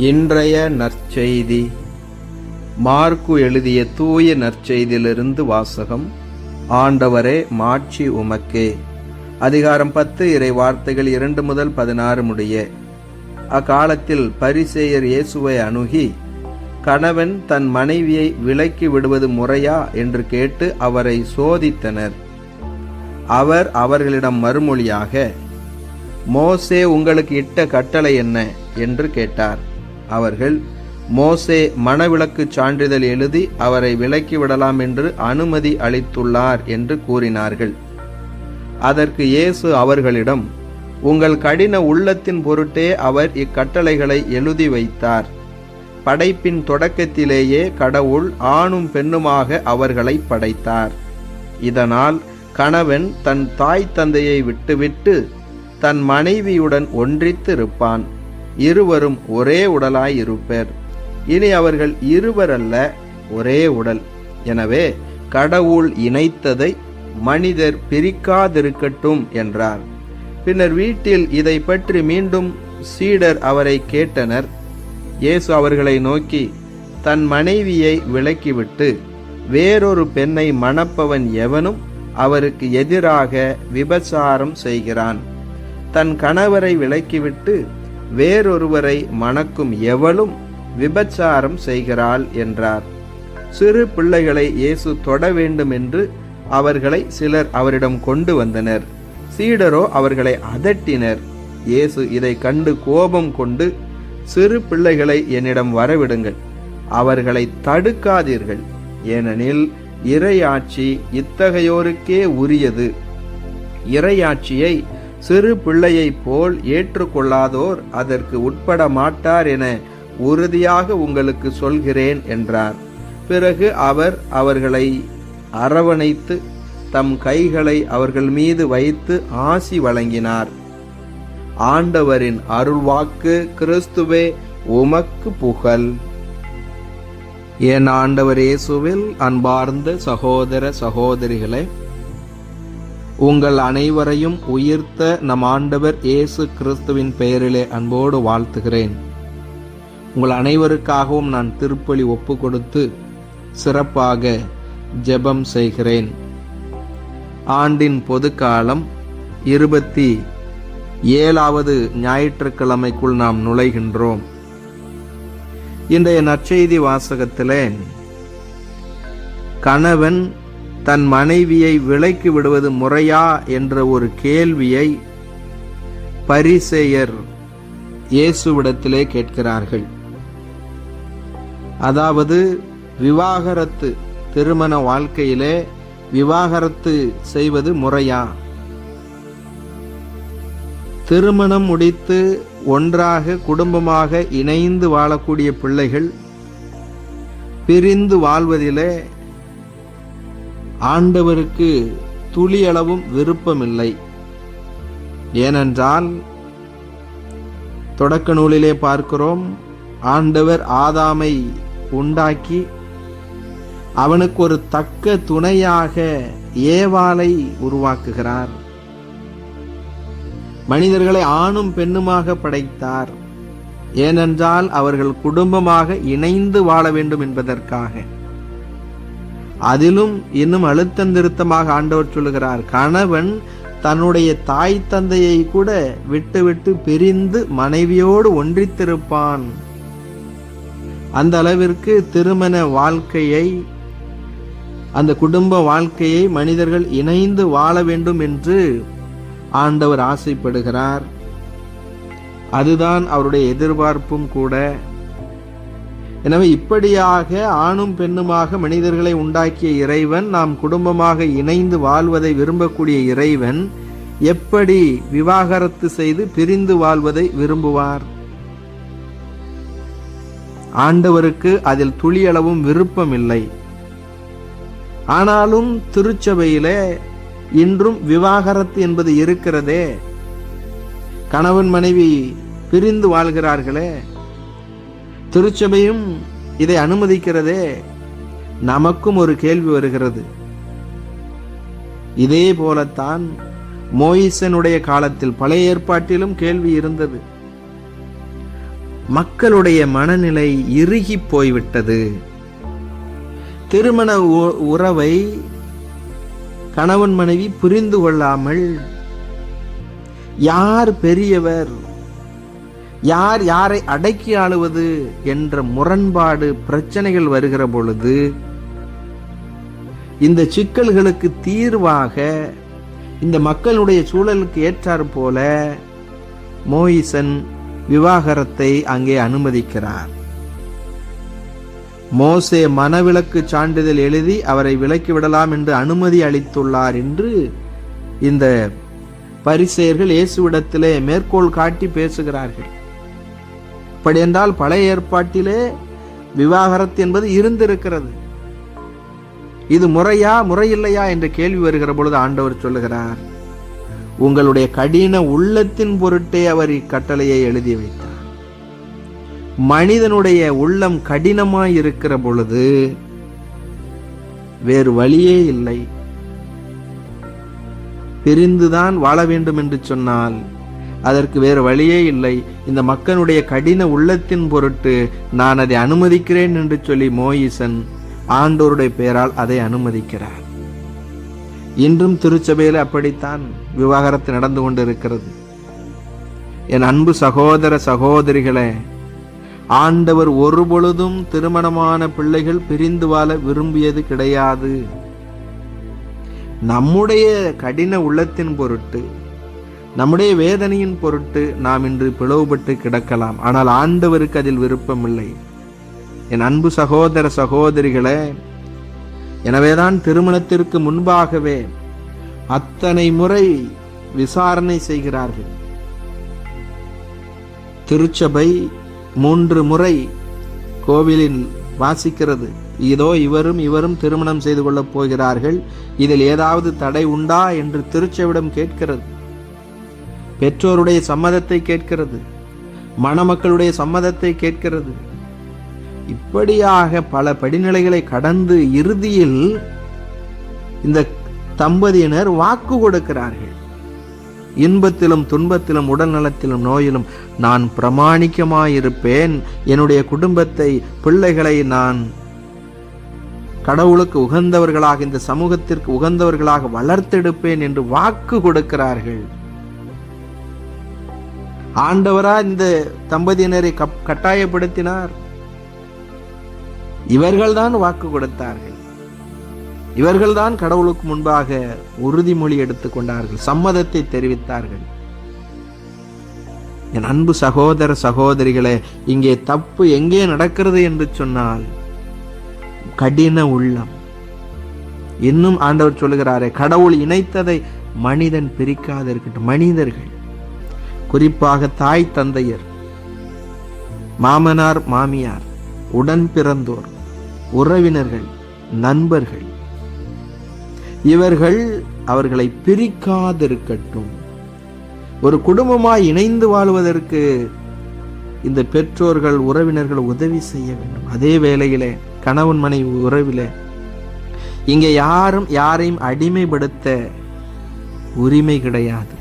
இன்றைய நற்செய்தி. மார்க்கு எழுதிய தூய நற்செய்தியிலிருந்து வாசகம் ஆண்டவரே மாட்சி உமக்கே. அதிகாரம் பத்து இறை வார்த்தைகள் இரண்டு முதல் பதினாறு முடிய. அக்காலத்தில் பரிசேயர் இயேசுவை அணுகி கணவன் தன் மனைவியை விலக்கி விடுவது முறையா? என்று கேட்டு அவரை சோதித்தனர். அவர் அவர்களிடம் மறுமொழியாக மோசே உங்களுக்கு இட்ட கட்டளை என்ன? என்று கேட்டார். அவர்கள் மோசே மணவிலக்கு சான்றிதழ் எழுதி அவரை விலக்கி விடலாம் என்று அனுமதி அளித்துள்ளார் என்று கூறினார்கள். அதற்கு இயேசு அவர்களிடம் உங்கள் கடின உள்ளத்தின் பொருட்டே அவர் இக்கட்டளைகளை எழுதி வைத்தார். படைப்பின் தொடக்கத்திலேயே கடவுள் ஆணும் பெண்ணுமாக அவர்களை படைத்தார். இதனால் கணவன் தன் தாய் தந்தையை விட்டுவிட்டு தன் மனைவியுடன் ஒன்றித்து இருப்பான் இருவரும் ஒரே உடலாய் இருப்பர். இனி அவர்கள் இருவர் அல்ல ஒரே உடல். எனவே கடவுள் இணைத்ததை மனிதர் பிரிக்காதிருக்கட்டும் என்றார். பின்னர் வீட்டில் இதை பற்றி மீண்டும் சீடர் அவரை கேட்டனர். இயேசு அவர்களை நோக்கி தன் மனைவியை விலக்கிவிட்டு வேறொரு பெண்ணை மணப்பவன் எவனும் அவருக்கு எதிராக விபச்சாரம் செய்கிறான். தன் கணவரை விலக்கிவிட்டு வேறொருவரை மணக்கும் எவளும் விபச்சாரம் செய்கிறாள் என்றார். சிறு பிள்ளைகளை இயேசு தொட வேண்டும் என்று அவர்களை சிலர் அவரிடம் கொண்டு வந்தனர். சீடரோ அவர்களை அதட்டினர். இயேசு இதை கண்டு கோபம் கொண்டு சிறு பிள்ளைகளை என்னிடம் வரவிடுங்கள். அவர்களை தடுக்காதீர்கள். ஏனெனில் இறையாட்சி இத்தகையோருக்கே உரியது. இறையாட்சியை சிறு பிள்ளையைப் போல் ஏற்றுக்கொள்ளாதோர் அதற்கு உட்பட மாட்டார் என உறுதியாக உங்களுக்கு சொல்கிறேன் என்றார். பிறகு அவர் அவர்களை அரவணைத்து தம் கைகளை அவர்கள் மீது வைத்து ஆசி வழங்கினார். ஆண்டவரின் அருள்வாக்கு கிறிஸ்துவே உமக்கு புகழ். என் ஆண்டவர் இயேசுவில் அன்பார்ந்த சகோதர சகோதரிகளே உங்கள் அனைவரையும் உயிர்த்த நம் ஆண்டவர் இயேசு கிறிஸ்துவின் பெயரிலே அன்போடு வாழ்த்துகிறேன். உங்கள் அனைவருக்காகவும் நான் திருப்பலி ஒப்பு கொடுத்து சிறப்பாக ஜெபம் செய்கிறேன். ஆண்டின் பொதுக்காலம் இருபத்தி ஏழாவது ஞாயிற்றுக்கிழமைக்குள் நாம் நுழைகின்றோம். இன்றைய நற்செய்தி வாசகத்திலே கணவன் தன் மனைவியை விலைக்கு விடுவது முறையா என்ற ஒரு கேள்வியை பரிசேயர் இயேசுவிடத்திலே கேட்கிறார்கள். அதாவது விவாகரத்து திருமண வாழ்க்கையிலே விவாகரத்து செய்வது முறையா? திருமணம் முடித்து ஒன்றாக குடும்பமாக இணைந்து வாழக்கூடிய பிள்ளைகள் பிரிந்து வாழ்வதிலே ஆண்டவருக்கு துளியளவும் விருப்பமில்லை. ஏனென்றால் தொடக்க நூலிலே பார்க்கிறோம் ஆண்டவர் ஆதாமை உண்டாக்கி அவனுக்கு ஒரு தக்க துணையாக ஏவாளை உருவாக்குகிறார். மனிதர்களை ஆணும் பெண்ணுமாக படைத்தார். ஏனென்றால் அவர்கள் குடும்பமாக இணைந்து வாழ வேண்டும் என்பதற்காக. அதிலும் இன்னும் அழுத்தம் திருத்தமாக ஆண்டவர் சொல்லுகிறார் கணவன் தன்னுடைய தாய் தந்தையை கூட விட்டுவிட்டு பிரிந்து மனைவியோடு ஒன்றித்திருப்பான். அந்த அளவிற்கு திருமண வாழ்க்கையை அந்த குடும்ப வாழ்க்கையை மனிதர்கள் இணைந்து வாழ வேண்டும் என்று ஆண்டவர் ஆசைப்படுகிறார். அதுதான் அவருடைய எதிர்பார்ப்பும் கூட. எனவே இப்படியாக ஆணும் பெண்ணுமாக மனிதர்களை உண்டாக்கிய இறைவன் நாம் குடும்பமாக இணைந்து வாழ்வதை விரும்பக்கூடிய இறைவன் எப்படி விவாகரத்து செய்து பிரிந்து வாழ்வதை விரும்புவார்? ஆண்டவருக்கு அதில் துளியளவும் விருப்பம் இல்லை ஆனாலும் திருச்சபையிலே இன்றும் விவாகரத்து என்பது இருக்கிறதே. கணவன் மனைவி பிரிந்து வாழ்கிறார்களே திருச்சபையும் இதை அனுமதிக்கிறதே நமக்கும் ஒரு கேள்வி வருகிறது. இதே போலத்தான் மோயிசனுடைய காலத்தில் பழைய ஏற்பாட்டிலும் கேள்வி இருந்தது. மக்களுடைய மனநிலை இறுகி போய்விட்டது. திருமண உ- உறவை கணவன் மனைவி புரிந்து கொள்ளாமல் யார் பெரியவர் யார் யாரை அடக்கி ஆளுவது என்ற முரண்பாடு பிரச்சனைகள் வருகிற பொழுது இந்த சிக்கல்களுக்கு தீர்வாக இந்த மக்களுடைய சூழலுக்கு ஏற்றாற் போல மோயிசன் விவாகரத்தை அங்கே அனுமதிக்கிறார். மோசே மனவிலக்கு சான்றிதழ் எழுதி அவரை விலக்கி விடலாம் என்று அனுமதி அளித்துள்ளார் என்று இந்த பரிசெயர்கள் இயேசுவிடத்திலே மேற்கோள் காட்டி பேசுகிறார்கள். அப்படி என்றால் பழைய ஏற்பாட்டிலே விவாகரத்து என்பது இருந்திருக்கிறது. இது முறையா முறையில்லையா என்ற கேள்வி வருகிற பொழுது ஆண்டவர் சொல்லுகிறார் உங்களுடைய கடின உள்ளத்தின் பொருட்டே அவர் இக்கட்டளையை எழுதி வைத்தார். மனிதனுடைய உள்ளம் கடினமாய் இருக்கிற பொழுது வேறு வழியே இல்லை. பிரிந்துதான் வாழ வேண்டும் என்று சொன்னால் அதற்கு வேறு வழியே இல்லை. இந்த மக்களுடைய கடின உள்ளத்தின் பொருட்டு நான் அதை அனுமதிக்கிறேன் என்று சொல்லி மோயிசன் ஆண்டோருடைய பெயரால் அதை அனுமதிக்கிறார். இன்றும் திருச்சபையில் அப்படித்தான் விவாகரத்து நடந்து கொண்டிருக்கிறது. என் அன்பு சகோதர சகோதரிகளே ஆண்டவர் ஒரு பொழுதும் திருமணமான பிள்ளைகள் பிரிந்து வாழ விரும்பியது கிடையாது. நம்முடைய கடின உள்ளத்தின் பொருட்டு நம்முடைய வேதனையின் பொருட்டு நாம் இன்று பிளவுபட்டு கிடக்கலாம். ஆனால் ஆண்டவருக்கு அதில் விருப்பமில்லை. என் அன்பு சகோதர சகோதரிகளே எனவேதான் திருமணத்திற்கு முன்பாகவே அத்தனை முறை விசாரணை செய்கிறார்கள். திருச்சபை மூன்று முறை கோவிலில் வாசிக்கிறது. இதோ இவரும் இவரும் திருமணம் செய்து கொள்ளப் போகிறார்கள். இதில் ஏதாவது தடை உண்டா என்று திருச்சபையிடம் கேட்கிறது. பெற்றோருடைய சம்மதத்தை கேட்கிறது. மணமக்களுடைய சம்மதத்தை கேட்கிறது. இப்படியாக பல படிநிலைகளை கடந்து இறுதியில் இந்த தம்பதியினர் வாக்கு கொடுக்கிறார்கள். இன்பத்திலும் துன்பத்திலும் உடல் நலத்திலும் நோயிலும் நான் பிரமாணிக்கமாயிருப்பேன். என்னுடைய குடும்பத்தை பிள்ளைகளை நான் கடவுளுக்கு உகந்தவர்களாக இந்த சமூகத்திற்கு உகந்தவர்களாக வளர்த்தெடுப்பேன் என்று வாக்கு கொடுக்கிறார்கள். ஆண்டவரா இந்த தம்பதியினரை கப்- கட்டாயப்படுத்தினார். இவர்கள்தான் வாக்கு கொடுத்தார்கள். இவர்கள்தான் கடவுளுக்கு முன்பாக உறுதிமொழி எடுத்துக் கொண்டார்கள் சம்மதத்தை தெரிவித்தார்கள். என் அன்பு சகோதர சகோதரிகளே இங்கே தப்பு எங்கே நடக்கிறது என்று சொன்னால் கடின உள்ளம். இன்னும் ஆண்டவர் சொல்லுகிறாரே கடவுள் இணைத்ததை மனிதன் பிரிக்காது இருக்கட்டும் மனிதர்கள். குறிப்பாக தாய் தந்தையர் மாமனார் மாமியார் உடன் பிறந்தோர் உறவினர்கள் நண்பர்கள். இவர்கள் அவர்களை பிரிக்காதிருக்கட்டும். ஒரு குடும்பமாய் இணைந்து வாழ்வதற்கு இந்த பெற்றோர்கள் உறவினர்கள் உதவி செய்ய வேண்டும். அதே வேளையிலே கணவன் மனைவி உறவிலே இங்கே யாரும் யாரையும் அடிமைப்படுத்த உரிமை கிடையாது.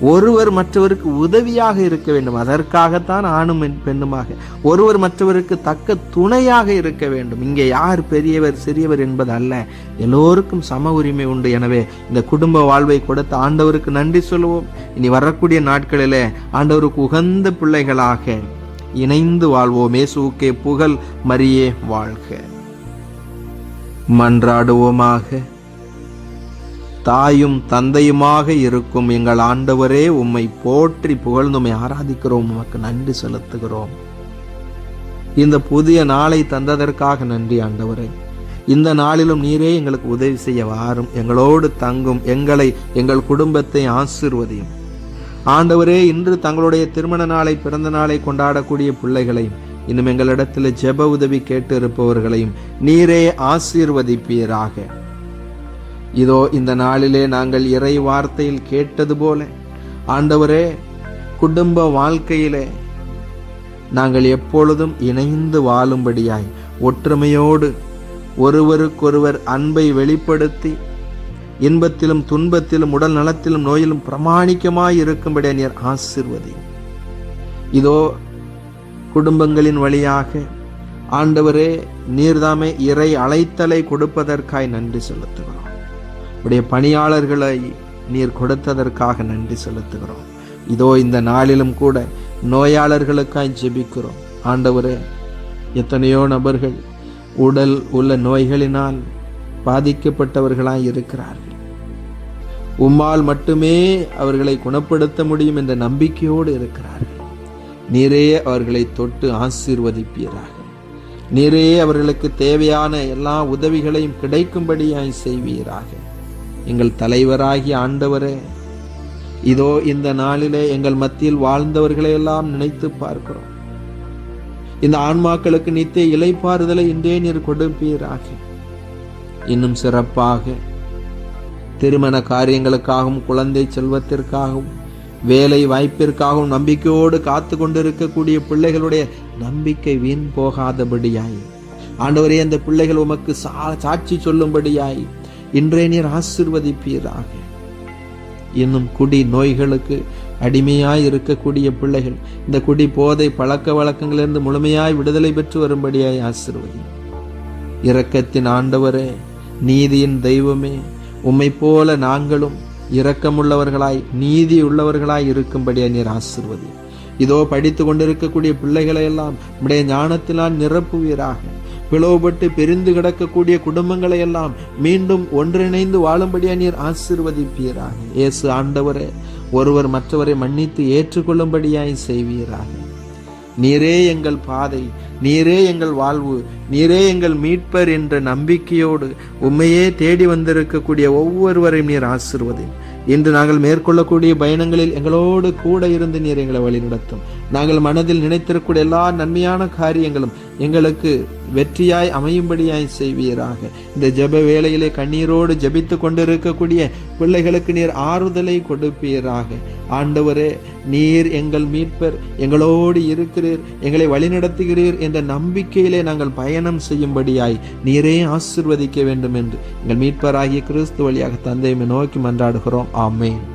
ஒருவர் மற்றவருக்கு உதவியாக இருக்க வேண்டும். அதற்காகத்தான் ஆணும் பெண்ணுமாக. ஒருவர் மற்றவருக்கு தக்க துணையாக இருக்க வேண்டும். இங்கே யார் பெரியவர் சிறியவர் என்பது அல்ல. எல்லோருக்கும் சம உரிமை உண்டு. எனவே இந்த குடும்ப வாழ்வை கொடுத்த ஆண்டவருக்கு நன்றி சொல்லுவோம். இனி வரக்கூடிய நாட்களிலே ஆண்டவருக்கு உகந்த பிள்ளைகளாக இணைந்து வாழ்வோம். இயேசுவுக்கே புகழ் மரியே வாழ்க. மன்றாடுவோமாக. தாயும் தந்தையுமாக இருக்கும் எங்கள் ஆண்டவரே உம்மை போற்றி புகழ்ந்துமை ஆராதிக்கிறோம் உமக்கு நன்றி செலுத்துகிறோம். இந்த புதிய நாளை தந்ததற்காக நன்றி ஆண்டவரே. இந்த நாளிலும் நீரே எங்களுக்கு உதவி செய்ய வாரும். எங்களோடு தங்கும் எங்களை எங்கள் குடும்பத்தை ஆசீர்வதியும். ஆண்டவரே இன்று தங்களுடைய திருமண நாளை பிறந்த நாளை கொண்டாடக்கூடிய பிள்ளைகளையும் இன்னும் எங்களிடத்தில் ஜெப உதவி கேட்டு இருப்பவர்களையும் நீரே ஆசீர்வதிப்பீராக. இதோ இந்த நாளிலே நாங்கள் இறை வார்த்தையில் கேட்டது போல ஆண்டவரே குடும்ப வாழ்க்கையிலே நாங்கள் எப்பொழுதும் இணைந்து வாழும்படியாய் ஒற்றுமையோடு ஒருவருக்கொருவர் அன்பை வெளிப்படுத்தி இன்பத்திலும் துன்பத்திலும் உடல் நலத்திலும் நோயிலும் பிரமாணிக்கமாய் இருக்கும்படி நீர் ஆசிர்வதி இதோ குடும்பங்களின் வழியாக ஆண்டவரே நீர்தாமே இறை அழைத்தலை கொடுப்பதற்காய் நன்றி செலுத்துகிறோம். உடைய பணியாளர்களை நீர் கொடுத்ததற்காக நன்றி செலுத்துகிறோம். இதோ இந்த நாளிலும் கூட நோயாளர்களுக்காய் ஜெபிக்கிறோம். ஆண்டவரே எத்தனையோ நபர்கள் உடல் உள்ள நோய்களினால் பாதிக்கப்பட்டவர்களாய் இருக்கிறார்கள். உம்மால் மட்டுமே அவர்களை குணப்படுத்த முடியும் என்ற நம்பிக்கையோடு இருக்கிறார்கள். நீரே அவர்களை தொட்டு ஆசீர்வதிப்பீராக. நீரே அவர்களுக்கு தேவையான எல்லா உதவிகளையும் கிடைக்கும்படியாய் செய்வீராக. எங்கள் தலைவராகி ஆண்டவரே இதோ இந்த நாளிலே எங்கள் மத்தியில் வாழ்ந்தவர்களையெல்லாம் நினைத்து பார்க்கிறோம். இந்த ஆன்மாக்களுக்கு நித்திய இலைப்பாறுதலை இன்றே நீர் கொடுப்பீராக. இன்னும் சிறப்பாக திருமண காரியங்களுக்காகவும் குழந்தை செல்வத்திற்காகவும் வேலை வாய்ப்பிற்காகவும் நம்பிக்கையோடு காத்து கொண்டிருக்கக்கூடிய பிள்ளைகளுடைய நம்பிக்கை வீண் போகாதபடியாய். ஆண்டவரே அந்த பிள்ளைகள் உமக்கு சா- சாட்சி சொல்லும்படியாய் இன்றே நீர் ஆசிர்வதிப்பீராக. இன்னும் குடி நோய்களுக்கு அடிமையாய் இருக்கக்கூடிய பிள்ளைகள் இந்த குடி போதை பழக்க வழக்கங்களிலிருந்து முழுமையாய் விடுதலை பெற்று வரும்படியாய் ஆசிர்வதி. இரக்கத்தின் ஆண்டவரே நீதியின் தெய்வமே உம்மை போல நாங்களும் இரக்கமுள்ளவர்களாய் நீதி உள்ளவர்களாய் இருக்கும்படியாய் நீர் ஆசிர்வதி. இதோ படித்து கொண்டிருக்கக்கூடிய பிள்ளைகளை எல்லாம் உடைய ஞானத்தினால் நிரப்புவீராக. பிளவுபட்டு பிரிந்து கிடக்கக்கூடிய குடும்பங்களை எல்லாம் மீண்டும் ஒன்றிணைந்து வாழும்படியா நீர் ஆசிர்வதிப்பீராக. இயேசு ஆண்டவரே ஒருவர் மற்றவரை மன்னித்து ஏற்றுக்கொள்ளும்படியாய் செய்வீராக. நீரே எங்கள் பாதை நீரே எங்கள் வாழ்வு நீரே எங்கள் மீட்பர் என்ற நம்பிக்கையோடு உண்மையே தேடி வந்திருக்கக்கூடிய ஒவ்வொருவரையும் நீர் ஆசிர்வதி இன்று நாங்கள் மேற்கொள்ளக்கூடிய பயணங்களில் எங்களோடு கூட இருந்து நீர் எங்களை வழிநடத்தும். நாங்கள் மனதில் நினைத்திருக்கூடிய எல்லா நன்மையான காரியங்களும் எங்களுக்கு வெற்றியாய் அமையும்படியாய் செய்வீராக. இந்த ஜெப வேளையிலே கண்ணீரோடு ஜெபித்து கொண்டிருக்கக்கூடிய பிள்ளைகளுக்கு நீர் ஆறுதலை கொடுப்பீராக. ஆண்டவரே நீர் எங்கள் மீட்பர் எங்களோடு இருக்கிறீர் எங்களை வழிநடத்துகிறீர் என்ற நம்பிக்கையிலே நாங்கள் பயணம் செய்யும்படியாய் நீரே ஆசிர்வதிக்க வேண்டும் என்று எங்கள் மீட்பராகிய கிறிஸ்து வழியாக தந்தையை நோக்கி மன்றாடுகிறோம். ஆமேன்.